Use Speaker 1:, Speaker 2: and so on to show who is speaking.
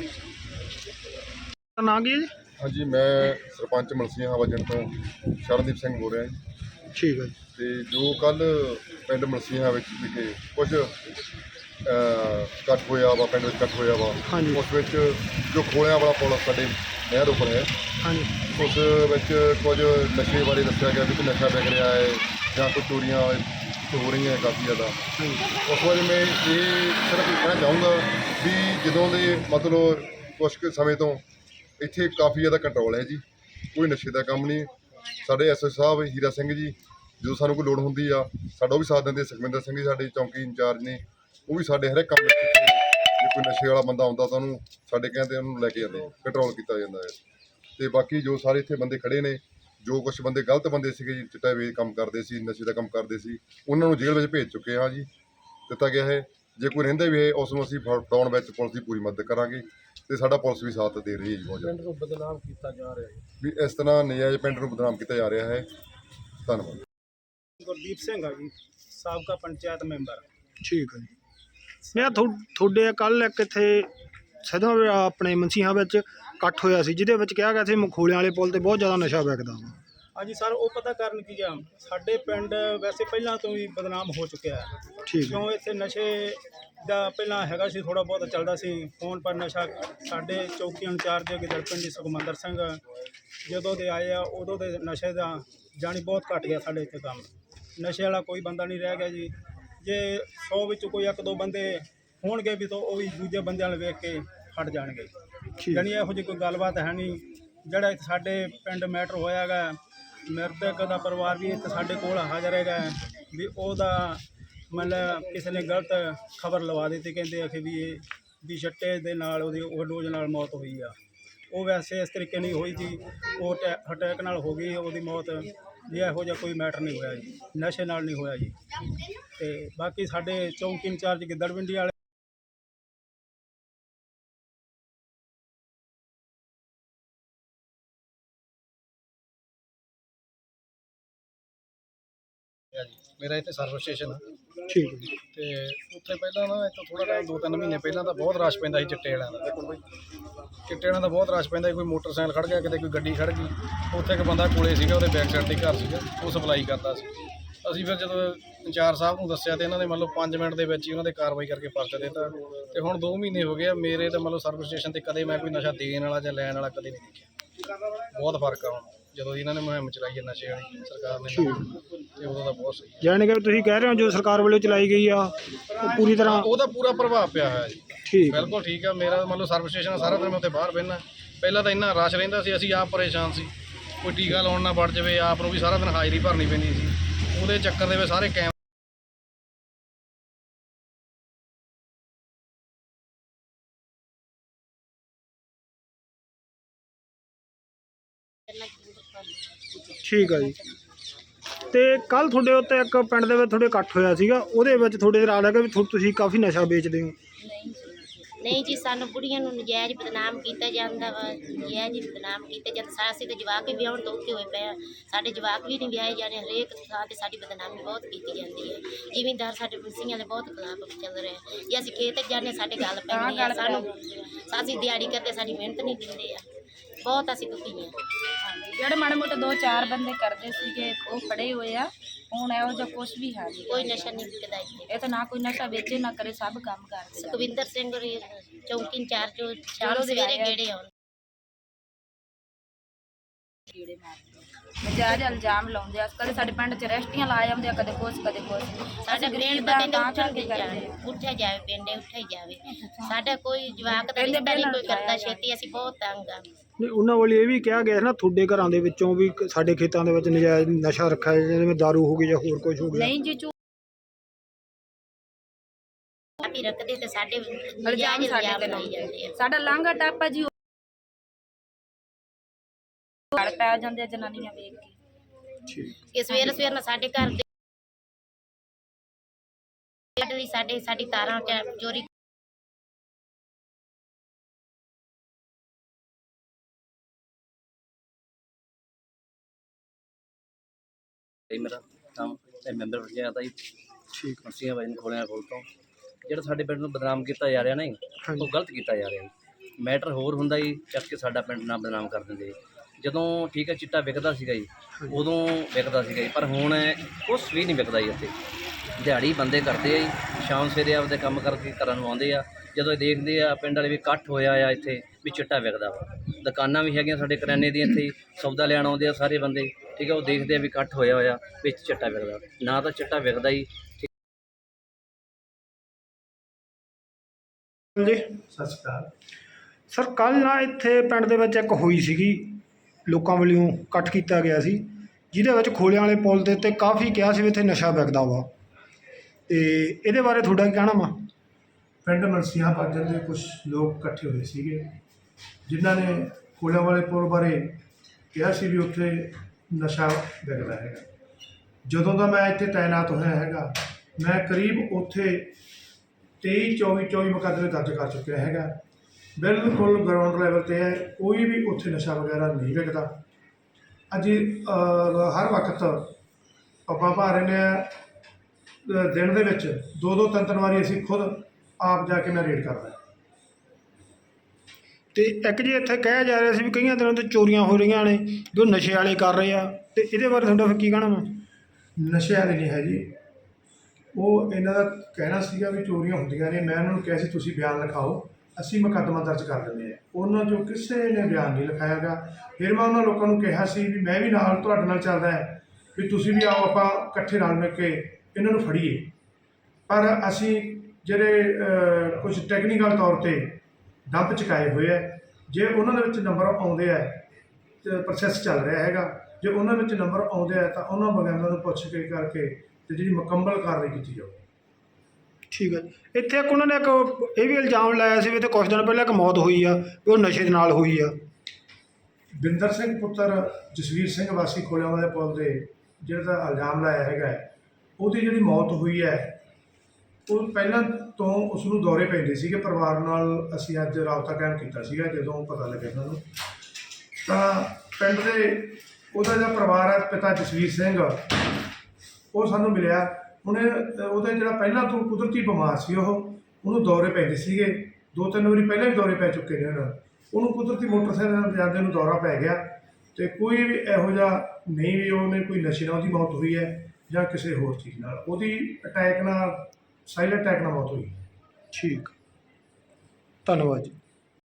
Speaker 1: ਦਾ ਨਾਂ ਕੀ ਹੈ ਜੀ?
Speaker 2: ਹਾਂਜੀ ਮੈਂ ਸਰਪੰਚ ਮਲਸੀਆਂ ਹਵਾਜਨ ਤੋਂ ਸ਼ਰਨਦੀਪ ਸਿੰਘ ਬੋਲ ਰਿਹਾ ਜੀ।
Speaker 1: ਠੀਕ ਹੈ ਜੀ।
Speaker 2: ਤੇ ਜੋ ਕੱਲ ਪਿੰਡ ਮਲਸੀਆਂ ਵਿੱਚ ਵਿਖੇ ਕੁਝ ਇਕੱਠ ਹੋਇਆ ਵਾ ਪਿੰਡ ਵਿੱਚ ਇਕੱਠ ਹੋਇਆ ਵਾ
Speaker 1: ਹਾਂਜੀ।
Speaker 2: ਉਸ ਵਿੱਚ ਜੋ ਖੋਲਿਆਂ ਵਾਲਾ ਪੁਲ ਸਾਡੇ ਨਹਿਰ ਉੱਪਰ ਹੈ।
Speaker 1: ਹਾਂਜੀ।
Speaker 2: ਉਸ ਵਿੱਚ ਕੁਝ ਨਸ਼ੇ ਬਾਰੇ ਦੱਸਿਆ ਗਿਆ ਵੀ ਕੋਈ ਨਸ਼ਾ ਵਿਕ ਰਿਹਾ ਹੈ ਜਾਂ ਕੋਈ ਚੋਰੀਆਂ ਹੋ ਰਹੀਆਂ ਕਾਫੀ ਜ਼ਿਆਦਾ।
Speaker 1: ਹਾਂਜੀ।
Speaker 2: ਉਸ ਬਾਰੇ ਮੈਂ ਇਹ ਸਿਰਫ ਇਹ ਕਹਿਣਾ ਚਾਹੂੰਗਾ ਵੀ ਜਦੋਂ ਦੇ ਮਤਲਬ ਕੁਛ ਕੁ ਸਮੇਂ ਤੋਂ ਇੱਥੇ ਕਾਫੀ ਜ਼ਿਆਦਾ ਕੰਟਰੋਲ ਹੈ ਜੀ। ਕੋਈ ਨਸ਼ੇ ਦਾ ਕੰਮ ਨਹੀਂ। ਸਾਡੇ ਐਸਐਸ ਸਾਹਿਬ, ਹੀਰਾ ਸਿੰਘ ਜੀ, ਜਦੋਂ ਸਾਨੂੰ ਕੋਈ ਲੋੜ ਹੁੰਦੀ ਆ, ਸਾਡਾ ਉਹ ਵੀ ਸਾਥ ਦਿੰਦੇ ਸੁਖਵਿੰਦਰ ਸਿੰਘ ਜੀ ਸਾਡੇ ਚੌਂਕੀ ਇੰਚਾਰਜ ਨੇ, ਉਹ ਵੀ ਸਾਡੇ ਹਰ ਇੱਕ ਕੰਮ ਵਿੱਚ ਜੇ ਕੋਈ ਨਸ਼ੇ ਵਾਲਾ ਬੰਦਾ ਆਉਂਦਾ ਤਾਂ ਉਹਨੂੰ ਸਾਡੇ ਕਹਿੰਦੇ ਉਹਨੂੰ ਲੈ ਕੇ ਜਾਂਦੇ ਕੰਟਰੋਲ ਕੀਤਾ ਜਾਂਦਾ ਹੈ। ਤੇ ਬਾਕੀ ਜੋ ਸਾਰੇ ਇੱਥੇ ਬੰਦੇ ਖੜੇ ਨੇ, ਜੋ ਕੁਝ ਬੰਦੇ ਗਲਤ ਬੰਦੇ ਸੀਗੇ ਜੀ, ਚਿੱਟਾ ਵੇ ਕੰਮ ਕਰਦੇ ਸੀ, ਨਸ਼ੇ ਦਾ ਕੰਮ ਕਰਦੇ ਸੀ, ਉਹਨਾਂ ਨੂੰ ਜੇਲ੍ਹ ਵਿੱਚ ਭੇਜ ਚੁੱਕੇ ਹਾਂ ਜੀ। ਦਿੱਤਾ ਗਿਆ ਹੈ। ਜੇ ਕੋਈ ਰਹਿੰਦਾ ਵੀ ਹੈ ਉਸ ਨੂੰ ਅਸੀਂ ਫੜਾਉਣ ਵਿੱਚ ਪੁਲਿਸ ਦੀ ਪੂਰੀ ਮਦਦ ਕਰਾਂਗੇ ਤੇ ਸਾਡਾ ਪੁਲਿਸ ਵੀ ਸਾਥ ਦੇ ਰਹੀ ਹੈ ਜੀ ਬਹੁਤ ਜ਼ਿਆਦਾ।
Speaker 3: ਨੂੰ ਬਦਨਾਮ ਕੀਤਾ ਜਾ ਰਿਹਾ ਹੈ।
Speaker 2: ਵੀ ਇਸ ਤਰ੍ਹਾਂ ਨਜਾਇਜ਼ ਪਿੰਡ ਨੂੰ ਬਦਨਾਮ ਕੀਤਾ ਜਾ ਰਿਹਾ ਹੈ। ਧੰਨਵਾਦ।
Speaker 3: ਗੁਰਦੀਪ ਸਿੰਘ ਆ ਜੀ ਸਾਬਕਾ ਪੰਚਾਇਤ ਮੈਂਬਰ।
Speaker 1: ਠੀਕ ਹੈ ਜੀ। ਮੈਂ ਤੁਹਾਡੇ ਕੱਲ ਇੱਕ ਇੱਥੇ ਸਦਾ ਆਪਣੇ ਮਨਸੀਹਾਂ ਵਿੱਚ ਇਕੱਠ ਹੋਇਆ ਸੀ ਜਿਹਦੇ ਵਿੱਚ ਕਿਹਾ ਗਿਆ ਸੀ ਮਖੋਲਿਆਂ ਵਾਲੇ ਪੁਲ ਤੇ ਬਹੁਤ ਜ਼ਿਆਦਾ ਨਸ਼ਾ ਵਿਕਦਾ ਵਾ।
Speaker 3: ਹਾਂਜੀ ਸਰ ਉਹ ਪਤਾ ਕਰਨ ਕੀ ਆ? ਸਾਡੇ ਪਿੰਡ ਵੈਸੇ ਪਹਿਲਾਂ ਤੋਂ ਹੀ ਬਦਨਾਮ ਹੋ ਚੁੱਕਿਆ ਹੈ।
Speaker 1: ਠੀਕ ਹੈ।
Speaker 3: ਕਿਉਂ ਇੱਥੇ ਨਸ਼ੇ ਦਾ ਪਹਿਲਾਂ ਹੈਗਾ ਸੀ ਥੋੜਾ ਬਹੁਤ ਚੱਲਦਾ ਸੀ। ਫੋਨ ਪਰ ਨਸ਼ਾ ਸਾਡੇ ਚੌਕੀ ਇੰਚਾਰਜ ਗਿੱਦੜਪਿੰਡੀ ਸੁਖਮੰਦਰ ਸਿੰਘ ਜਦੋਂ ਦੇ ਆਏ ਆ ਉਦੋਂ ਦੇ ਨਸ਼ੇ ਦਾ ਜਾਣੀ ਬਹੁਤ ਘਟ ਗਿਆ ਸਾਡੇ ਇੱਥੇ ਕੰਮ। ਨਸ਼ੇ ਵਾਲਾ ਕੋਈ ਬੰਦਾ ਨਹੀਂ ਰਹਿ ਗਿਆ ਜੀ। ਜੇ 100 ਵਿੱਚੋਂ ਕੋਈ ਇੱਕ ਦੋ ਬੰਦੇ ਹੋਣਗੇ ਵੀ ਤਾਂ ਉਹ ਵੀ ਦੂਜੇ ਬੰਦਿਆਂ ਨੂੰ ਵੇਖ ਕੇ ਹਟ ਜਾਣਗੇ।
Speaker 1: ਠੀਕ।
Speaker 3: ਜਾਣੀ ਇਹੋ ਜਿਹੀ ਕੋਈ ਗੱਲਬਾਤ ਹੈ ਨਹੀਂ। ਜਿਹੜਾ ਇੱਥੇ ਸਾਡੇ ਪਿੰਡ ਮੈਟਰ ਹੋਇਆਗਾ ਮ੍ਰਿਤਕ ਦਾ ਪਰਿਵਾਰ ਵੀ ਇੱਕ ਸਾਡੇ ਕੋਲ ਹਾਜ਼ਰ ਹੈਗਾ ਵੀ ਉਹਦਾ ਮਤਲਬ ਕਿਸੇ ਨੇ ਗਲਤ ਖਬਰ ਲਵਾ ਦਿੱਤੀ, ਕਹਿੰਦੇ ਆ ਕਿ ਵੀ ਇਹ, ਵੀ ਛੱਟੇ ਦੇ ਨਾਲ ਉਹਦੀ ਓਵਰਡੋਜ਼ ਨਾਲ ਮੌਤ ਹੋਈ ਆ। ਉਹ ਵੈਸੇ ਇਸ ਤਰੀਕੇ ਨਹੀਂ ਹੋਈ ਜੀ ਉਹ ਅਟੈਕ ਨਾਲ ਹੋ ਗਈ, ਉਹਦੀ ਮੌਤ ਜੀ ਇਹੋ ਜਿਹਾ ਕੋਈ ਮੈਟਰ ਨਹੀਂ ਹੋਇਆ ਜੀ, ਨਸ਼ੇ ਨਾਲ ਨਹੀਂ ਹੋਇਆ ਜੀ। ਤੇ ਬਾਕੀ ਸਾਡੇ ਚੌਂਕੀ ਇੰਚਾਰਜ ਗਿੱਦੜਵਿੰਡੀ ਵਾਲੇ
Speaker 4: ਮੇਰਾ ਇੱਥੇ ਸਰਵਿਸ ਸਟੇਸ਼ਨ ਆ।
Speaker 1: ਠੀਕ ਹੈ ਜੀ।
Speaker 4: ਤੇ ਉੱਥੇ ਪਹਿਲਾਂ ਨਾ ਇੱਥੋਂ ਥੋੜਾ ਟਾਈਮ ਦੋ ਤਿੰਨ ਮਹੀਨੇ ਪਹਿਲਾਂ ਤਾਂ ਬਹੁਤ ਰਸ਼ ਪੈਂਦਾ ਸੀ ਚਿੱਟੇ ਵਾਲਿਆਂ ਦਾ। ਚਿੱਟੇ ਵਾਲਿਆਂ ਦਾ ਬਹੁਤ ਰਸ਼ ਪੈਂਦਾ ਸੀ ਕੋਈ ਮੋਟਰਸਾਈਕਲ ਖੜ ਗਿਆ ਕਿਤੇ ਕੋਈ ਗੱਡੀ ਖੜ ਗਈ। ਉੱਥੇ ਇੱਕ ਬੰਦਾ ਕੋਲੇ ਸੀਗਾ ਉਹਦੇ ਬੈਕ ਸਾਈਡ ਤੇ ਘਰ ਸੀਗਾ ਉਹ ਸਪਲਾਈ ਕਰਦਾ ਸੀ। ਅਸੀਂ ਫਿਰ ਜਦੋਂ ਇੰਚਾਰਜ ਸਾਹਿਬ ਨੂੰ ਦੱਸਿਆ ਤੇ ਇਹਨਾਂ ਨੇ ਮੰਨ ਲਓ 5 ਮਿੰਟ ਦੇ ਵਿੱਚ ਹੀ ਉਹਨਾਂ ਦੇ ਕਾਰਵਾਈ ਕਰਕੇ ਪਰਚਾ ਦਿੱਤਾ। ਤੇ ਹੁਣ 2 ਮਹੀਨੇ ਹੋ ਗਏ ਆ ਮੇਰੇ ਤਾਂ ਮੰਨ ਲਓ ਸਰਵਿਸ ਸਟੇਸ਼ਨ ਤੇ ਕਦੇ ਮੈਂ ਕੋਈ ਨਸ਼ਾ ਦੇਣ ਵਾਲਾ ਜਾਂ ਲੈਣ ਵਾਲਾ ਕਦੇ ਨਹੀਂ ਦੇਖਿਆ। ਬਹੁਤ ਫ਼ਰਕ ਆ ਹੁਣ। ਜਦੋਂ ਦੀ ਇਹਨਾਂ ਨੇ ਮੁਹਿੰਮ ਚਲਾਈ ਹੈ ਨਸ਼ੇ ਵਾਲੀ ਸਰਕਾਰ ਨੇ ਤੇ ਉਦੋਂ ਦਾ ਬਹੁਤ ਸਹੀ
Speaker 1: ਯਾਨੀ ਕਿ ਤੁਸੀਂ ਕਹਿ ਰਹੇ ਹੋ ਜੋ ਸਰਕਾਰ ਵੱਲੋਂ ਚਲਾਈ ਗਈ ਆ ਉਹ ਪੂਰੀ ਤਰ੍ਹਾਂ
Speaker 4: ਉਹਦਾ ਪੂਰਾ ਪ੍ਰਭਾਵ ਪਿਆ ਹੋਇਆ ਜੀ।
Speaker 1: ਠੀਕ।
Speaker 4: ਬਿਲਕੁਲ ਠੀਕ ਆ ਮੇਰਾ ਮੰਨ ਲਓ ਸਰਵਿਸ ਸਟੇਸ਼ਨ ਸਾਰਾ ਦਿਨ ਮੈਂ ਉੱਥੇ ਬਾਹਰ ਬਹਿਣਾ ਪਹਿਲਾਂ ਤਾਂ ਇੰਨਾ ਰਸ਼ ਰਹਿੰਦਾ ਸੀ ਅਸੀਂ ਆਪ ਪਰੇਸ਼ਾਨ ਸੀ। ਕੋਈ ਟੀਕਾ ਲਾਉਣ ਨਾ ਵੜ ਜਾਵੇ ਆਪ ਨੂੰ ਵੀ ਸਾਰਾ ਦਿਨ ਹਾਜ਼ਰੀ ਭਰਨੀ ਪੈਂਦੀ ਸੀ। ਉਹਦੇ ਚੱਕਰ ਦੇ ਵਿੱਚ ਸਾਰੇ ਕੈਮ
Speaker 1: ਠੀਕ ਹੈ ਜੀ। ਤੇ ਕੱਲ ਤੁਹਾਡੇ ਉੱਤੇ ਇੱਕ ਪਿੰਡ ਦੇ ਵਿੱਚ ਤੁਹਾਡੇ ਇਕੱਠ ਹੋਇਆ ਸੀਗਾ ਉਹਦੇ ਵਿੱਚ ਤੁਹਾਡੇ ਨਾਲ ਲੱਗਾ ਵੀ ਤੁ- ਤੁਸੀਂ ਕਾਫੀ ਨਸ਼ਾ ਵੇਚਦੇ ਹੋ।
Speaker 5: ਨਹੀਂ ਨਹੀਂ ਜੀ ਸਾਨੂੰ ਬੁੜੀਆਂ ਨੂੰ ਨਜਾਇਜ਼ ਬਦਨਾਮ ਕੀਤਾ ਜਾਂਦਾ ਵਾ ਨਜਾਇਜ਼ ਬਦਨਾਮ ਕੀਤਾ ਜਾਂਦਾ। ਸਾ- ਅਸੀਂ ਤੇ ਜਵਾਕ ਵੀ ਵਿਆਹੁਣ ਤੋਂ ਔਖੇ ਹੋਏ ਪਏ ਆ। ਸਾਡੇ ਜਵਾਕ ਵੀ ਨਹੀਂ ਵਿਆਹੇ ਜਾਣੇ ਹਰੇਕ ਥਾਂ ਤੇ ਸਾਡੀ ਬਦਨਾਮੀ ਬਹੁਤ ਕੀਤੀ ਜਾਂਦੀ ਹੈ। ਜ਼ਿਮੀਂਦਾਰ ਸਾਡੇ ਬੰਸੀਆਂ ਦੇ ਬਹੁਤ ਖਿਲਾਫ ਚੱਲ ਰਹੇ ਆ। ਜੇ ਅਸੀਂ ਖੇਤ ਜਾਂਦੇ ਸਾਡੇ ਗੱਲ ਪੈਂਦੇ ਆ ਸਾਨੂੰ ਅਸੀਂ ਦਿਹਾੜੀ ਕਰਦੇ ਸਾਡੀ ਮਿਹਨਤ ਨਹੀਂ ਦਿੰਦੇ ਆ। ਬਹੁਤ ਅਸੀਂ ਦੁਖੀ ਆ
Speaker 6: ਜਿਹੜੇ ਮਾੜੇ ਮੋਟੇ ਦੋ ਚਾਰ ਬੰਦੇ ਕਰਦੇ ਸੀਗੇ ਉਹ ਫੜੇ ਹੋਏ ਆ। ਹੁਣ ਇਹੋ ਜਿਹਾ ਕੁਝ ਵੀ ਹੈ ਨਹੀਂ।
Speaker 5: ਕੋਈ ਨਸ਼ਾ ਨਹੀਂ ਵਿਕਦਾ ਇੱਥੇ।
Speaker 6: ਇਹ ਤਾਂ ਨਾ ਕੋਈ ਨਸ਼ਾ ਵੇਚੇ ਨਾ ਕਰੇ ਸਭ ਕੰਮ ਕਰਦੇ ਆ।
Speaker 5: ਸੁਖਵਿੰਦਰ ਸਿੰਘ ਹੋਰੀ ਚੌਂਕੀ ਇੰਚਾਰਜ ਜੋ ਸ਼ਾਮ
Speaker 6: ਚਲੋ
Speaker 5: ਸਵੇਰੇ
Speaker 6: ਆਏ ਆ।
Speaker 5: ਗੇੜੇ ਆਉਣ
Speaker 6: ਕੀੜੇ ਮਾਰਦੇ ਨਜਾਇਜ਼ ਇਲਜ਼ਾਮ ਲਾਉਂਦੇ ਆ। ਕਦੇ ਸਾਡੇ ਪਿੰਡ ਚ ਰੈਸਟੀਆਂ ਲਾ ਜਾਂਦੇ ਆ ਕਦੇ ਕੁਛ ਕਦੇ ਕੁਛ।
Speaker 5: ਸਾਡਾ ਗ੍ਰੇਡ
Speaker 6: ਗਰੀਬ
Speaker 5: ਬੰਦੇ
Speaker 6: ਆ, ਤਾਂ
Speaker 5: ਉੱਠਣ
Speaker 6: ਕਰਕੇ
Speaker 5: ਦੇ
Speaker 6: ਕਰਦੇ
Speaker 5: ਜਾਵੇ
Speaker 6: ਆ।
Speaker 5: ਉੱਠਿਆ ਜਾਵੇ ਪਿੰਡੇ ਉੱਠਿਆ ਜਾਵੇ। ਸਾਡਾ ਕੋਈ ਜਵਾਕ ਦਾ ਰਿਸ਼ਤਾ ਨਹੀਂ ਕੋਈ ਕਰਦਾ ਛੇਤੀ ਅਸੀਂ ਬਹੁਤ ਤੰਗ ਆ।
Speaker 1: ਨਹੀਂ ਉਹਨਾਂ ਵੱਲ ਇਹ ਵੀ ਕਿਹਾ ਗਿਆ ਸੀ ਨਾ ਤੁਹਾਡੇ ਘਰਾਂ ਦੇ ਵਿੱਚੋਂ ਵੀ ਸਾਡੇ ਖੇਤਾਂ ਦੇ ਵਿੱਚ ਨਜਾਇਜ਼ ਨਸ਼ਾ ਰੱਖਿਆ ਹੈ ਜਿਵੇਂ ਦਾਰੂ ਹੋ ਗਈ ਜਾਂ ਹੋਰ ਕੁਝ ਹੋ ਗਿਆ।
Speaker 6: ਨਹੀਂ ਜੀ ਝੂਠ
Speaker 5: ਵੀ ਰੱਖਦੇ ਤੇ ਸਾਡੇ
Speaker 6: ਇਲਜ਼ਾਮ ਸਾਡੇ ਤੇ
Speaker 5: ਲਾਈ ਜਾਂਦੇ ਆ।
Speaker 6: ਸਾਡਾ ਲਾਂਘਾ ਟਾਪਾ ਜੀ ਗਲ ਪੈ ਜਾਂਦੇ ਆ ਜਨਾਨੀਆਂ ਵੇਖ ਕੇ।
Speaker 5: ਕਿ ਸਵੇਰ ਸਵੇਰ ਨਾਲ ਸਾਡੇ ਘਰ ਦੇ ਸਾਡੇ ਲਈ ਸਾਡੇ ਸਾਡੀ ਤਾਰਾਂ ਚ ਚੋਰੀ
Speaker 7: ਇਹ ਮੇਰਾ ਕੰਮ ਇਹ ਮੈਂਬਰ ਪੰਚਾਇਤ ਦਾ ਜੀ। ਠੀਕ ਮਸੀਆਂ ਵਜਨ ਖੋਲਿਆ ਕੋਲ ਤੋਂ। ਜਿਹੜਾ ਸਾਡੇ ਪਿੰਡ ਨੂੰ ਬਦਨਾਮ ਕੀਤਾ ਜਾ ਰਿਹਾ ਨਾ ਜੀ, ਉਹ ਗਲਤ ਕੀਤਾ ਜਾ ਰਿਹਾ ਜੀ। ਮੈਟਰ ਹੋਰ ਹੁੰਦਾ ਜੀ ਚੱਕ ਕੇ ਸਾਡਾ ਪਿੰਡ ਨਾ ਬਦਨਾਮ ਕਰ ਦਿੰਦੇ ਜਦੋਂ ਠੀਕ ਹੈ ਚਿੱਟਾ ਵਿਕਦਾ ਸੀਗਾ ਜੀ ਉਦੋਂ ਵਿਕਦਾ ਸੀਗਾ ਜੀ ਪਰ ਹੁਣ ਕੁਛ ਵੀ ਨਹੀਂ ਵਿਕਦਾ ਜੀ ਇੱਥੇ। ਦਿਹਾੜੀ ਬੰਦੇ ਕਰਦੇ ਆ ਜੀ ਸ਼ਾਮ ਸਵੇਰੇ ਆਪਦੇ ਕੰਮ ਕਰਕੇ ਘਰਾਂ ਨੂੰ ਆਉਂਦੇ ਆ। ਜਦੋਂ ਇਹ ਦੇਖਦੇ ਆ ਪਿੰਡ ਵਾਲੇ ਵੀ ਇਕੱਠ ਹੋਇਆ ਆ ਇੱਥੇ ਵੀ ਚਿੱਟਾ ਵਿਕਦਾ ਵਾ। ਦੁਕਾਨਾਂ ਵੀ ਹੈਗੀਆਂ ਸਾਡੇ ਕਰਿਆਨੇ ਦੀਆਂ ਇੱਥੇ ਸੌਦਾ ਲੈਣ ਆਉਂਦੇ ਆ ਸਾਰੇ ਬੰਦੇ। ਠੀਕ ਹੈ ਉਹ ਦੇਖਦੇ ਆ ਵੀ ਇਕੱਠ ਹੋਇਆ ਹੋਇਆ ਵਿੱਚ ਚਿੱਟਾ ਵਿਕਦਾ। ਨਾ ਤਾਂ ਚਿੱਟਾ ਵਿਕਦਾ ਜੀ
Speaker 1: ਜੀ
Speaker 3: ਸਤਿ ਸ਼੍ਰੀ ਅਕਾਲ।
Speaker 1: ਸਰ ਕੱਲ ਨਾ ਇੱਥੇ ਪਿੰਡ ਦੇ ਵਿੱਚ ਇੱਕ ਹੋਈ ਸੀਗੀ ਲੋਕਾਂ ਵੱਲੋਂ ਇਕੱਠ ਕੀਤਾ ਗਿਆ ਸੀ ਜਿਹਦੇ ਵਿੱਚ ਖੋਲਿਆਂ ਵਾਲੇ ਪੁਲ ਦੇ ਉੱਤੇ ਕਾਫੀ ਕਿਹਾ ਸੀ ਵੀ ਇੱਥੇ ਨਸ਼ਾ ਵਿਕਦਾ ਵਾ। ਤੇ ਇਹਦੇ ਬਾਰੇ ਤੁਹਾਡਾ ਕੀ ਕਹਿਣਾ ਵਾ?
Speaker 8: ਪਿੰਡ ਮਨਸੀਆਂ ਬਾਜਨ ਦੇ ਕੁਝ ਲੋਕ ਇਕੱਠੇ ਹੋਏ ਸੀਗੇ ਜਿਨ੍ਹਾਂ ਨੇ ਕੋਲਿਆਂ ਵਾਲੇ ਪੁਲ ਬਾਰੇ ਕਿਹਾ ਸੀ ਵੀ ਉੱਥੇ ਨਸ਼ਾ ਵਿਕਦਾ ਹੈਗਾ। ਜਦੋਂ ਦਾ ਮੈਂ ਇੱਥੇ ਤਾਇਨਾਤ ਹੋਇਆ ਹੈਗਾ, ਮੈਂ ਕਰੀਬ ਉੱਥੇ 23 24 24 ਮੁਕੱਦਮੇ ਦਰਜ ਕਰ ਚੁੱਕਿਆ ਹੈਗਾ। ਬਿਲਕੁਲ ਗਰਾਊਂਡ ਲੈਵਲ ਤੇ ਹੈ, ਕੋਈ ਵੀ ਉੱਥੇ ਨਸ਼ਾ ਵਗੈਰਾ ਨਹੀਂ ਵਿਕਦਾ। ਅੱਜ ਹਰ ਵਕਤ ਆਪਾਂ ਭਾ ਰਹੇ ਨੇ ਦਿਨ ਦੇ ਵਿੱਚ ਦੋ ਦੋ ਤਿੰਨ ਤਿੰਨ ਵਾਰੀ ਅਸੀਂ ਖੁਦ ਆਪ ਜਾ ਕੇ ਮੈਂ ਰੇਡ ਕਰਦਾ।
Speaker 1: ਤੇ ਇੱਕ ਜੀ ਇੱਥੇ ਕਿਹਾ ਜਾ ਰਿਹਾ ਸੀ ਵੀ ਕਈਆਂ ਦਿਨਾਂ ਤੋਂ ਚੋਰੀਆਂ ਹੋ ਰਹੀਆਂ ਨੇ ਜੋ ਨਸ਼ੇ ਵਾਲੇ ਕਰ ਰਹੇ ਆ ਤੇ ਇਹਦੇ ਬਾਰੇ ਤੁਹਾਡਾ ਫਿਰ ਕੀ ਕਹਿਣਾ ਵਾ?
Speaker 8: ਨਸ਼ੇ ਵਾਲੇ ਨਹੀਂ ਹੈ ਜੀ। ਉਹ ਇਹਨਾਂ ਦਾ ਕਹਿਣਾ ਸੀਗਾ ਵੀ ਚੋਰੀਆਂ ਹੁੰਦੀਆਂ ਨੇ ਮੈਂ ਉਹਨਾਂ ਨੂੰ ਕਿਹਾ ਸੀ ਤੁਸੀਂ ਬਿਆਨ ਲਿਖਾਓ ਅਸੀਂ ਮੁਕੱਦਮਾ ਦਰਜ ਕਰ ਦਿੰਦੇ ਆ ਉਹਨਾਂ ਚੋਂ ਕਿਸੇ ਨੇ ਬਿਆਨ ਨਹੀਂ ਲਿਖਾਇਆਗਾ ਫਿਰ ਮੈਂ ਉਹਨਾਂ ਲੋਕਾਂ ਨੂੰ ਕਿਹਾ ਸੀ ਵੀ ਮੈਂ ਵੀ ਨਾਲ ਤੁਹਾਡੇ ਨਾਲ ਚੱਲਦਾ ਹੈ ਵੀ ਤੁਸੀਂ ਵੀ ਆਓ ਆਪਾਂ ਇਕੱਠੇ ਰਲ ਮਿਲ ਕੇ ਇਹਨਾਂ ਨੂੰ ਫੜੀਏ। ਪਰ ਅਸੀਂ ਜਿਹੜੇ ਅਹ, ਕੁਝ ਟੈਕਨੀਕਲ ਤੌਰ ਤੇ ਡੰਪ ਚੁਕਾਏ ਹੋਏ ਆ। ਜੇ ਉਹਨਾਂ ਦੇ ਵਿੱਚ ਨੰਬਰ ਆਉਂਦੇ ਆ ਤੇ ਪ੍ਰੋਸੈਸ ਚੱਲ ਰਿਹਾ ਹੈਗਾ। ਜੇ ਉਹਨਾਂ ਵਿੱਚ ਨੰਬਰ ਆਉਂਦੇ ਆ ਤਾਂ ਉਹਨਾਂ ਬਗਾਨਾਂ ਨੂੰ ਪੁੱਛ ਕੇ ਕਰਕੇ ਤੇ ਜਿਹੜੀ ਮੁਕੰਮਲ ਕਾਰਵਾਈ ਕੀਤੀ ਜਾਊ।
Speaker 1: ਠੀਕ ਹੈ ਜੀ। ਇੱਥੇ ਇੱਕ ਉਹਨਾਂ ਨੇ ਇੱਕ ਇਹ ਵੀ ਇਲਜ਼ਾਮ ਲਾਇਆ ਸੀ ਵੀ ਤੇ ਕੁਝ ਦਿਨ ਪਹਿਲਾਂ ਇੱਕ ਮੌਤ ਹੋਈ ਆ ਵੀ ਉਹ ਨਸ਼ੇ ਦੇ ਨਾਲ ਹੋਈ ਆ।
Speaker 8: ਬਿੰਦਰ ਸਿੰਘ ਪੁੱਤਰ ਜਸਵੀਰ ਸਿੰਘ ਵਾਸੀ ਖੋਲਿਆਂ ਵਾਲੇ ਪੁਲ ਦੇ ਜਿਹੜਾ ਇਲਜ਼ਾਮ ਲਾਇਆ ਹੈਗਾ ਉਹਦੀ ਜਿਹੜੀ ਮੌਤ ਹੋਈ ਹੈ ਉਹ ਪਹਿਲਾਂ ਤੋਂ ਉਸ ਨੂੰ ਦੌਰੇ ਪੈਂਦੇ ਸੀਗੇ ਪਰਿਵਾਰ ਨਾਲ ਅਸੀਂ ਅੱਜ ਰਾਬਤਾ ਕਾਇਮ ਕੀਤਾ ਸੀਗਾ ਜਦੋਂ ਪਤਾ ਲੱਗਿਆ ਸਾਨੂੰ। ਤਾਂ ਪਿੰਡ ਦੇ ਉਹਦਾ ਜਿਹੜਾ ਪਰਿਵਾਰ ਹੈ ਪਿਤਾ ਜਸਵੀਰ ਸਿੰਘ ਉਹ ਸਾਨੂੰ ਮਿਲਿਆ। ਉਹਨੇ ਅ, ਉਹਦਾ ਜਿਹੜਾ ਪਹਿਲਾਂ ਤੋਂ ਕੁਦਰਤੀ ਬਿਮਾਰ ਸੀ ਉਹ ਉਹਨੂੰ ਦੌਰੇ ਪੈਂਦੇ ਸੀਗੇ। ਦੋ ਤਿੰਨ ਵਾਰੀ ਪਹਿਲਾਂ ਵੀ ਦੌਰੇ ਪੈ ਚੁੱਕੇ ਨੇ ਉਹਨਾਂ ਉਹਨੂੰ ਕੁਦਰਤੀ ਮੋਟਰਸਾਈਕਲ ਨਾਲ ਜਾਂਦੇ ਨੂੰ ਦੌਰਾ ਪੈ ਗਿਆ। ਤੇ ਕੋਈ ਵੀ ਇਹੋ ਜਿਹਾ ਨਹੀਂ ਵੀ ਉਹਨੇ ਕੋਈ ਨਸ਼ੇ ਨਾਲ ਉਹਦੀ ਮੌਤ ਹੋਈ ਹੈ ਜਾਂ ਕਿਸੇ ਹੋਰ ਚੀਜ਼ ਨਾਲ। ਉਹਦੀ ਅਟੈਕ ਨਾਲ ਸਾਈਲੈਂਟ ਅਟੈਕ ਨਾਲ ਮੌਤ ਹੋਈ।
Speaker 1: ਠੀਕ। ਧੰਨਵਾਦ ਜੀ।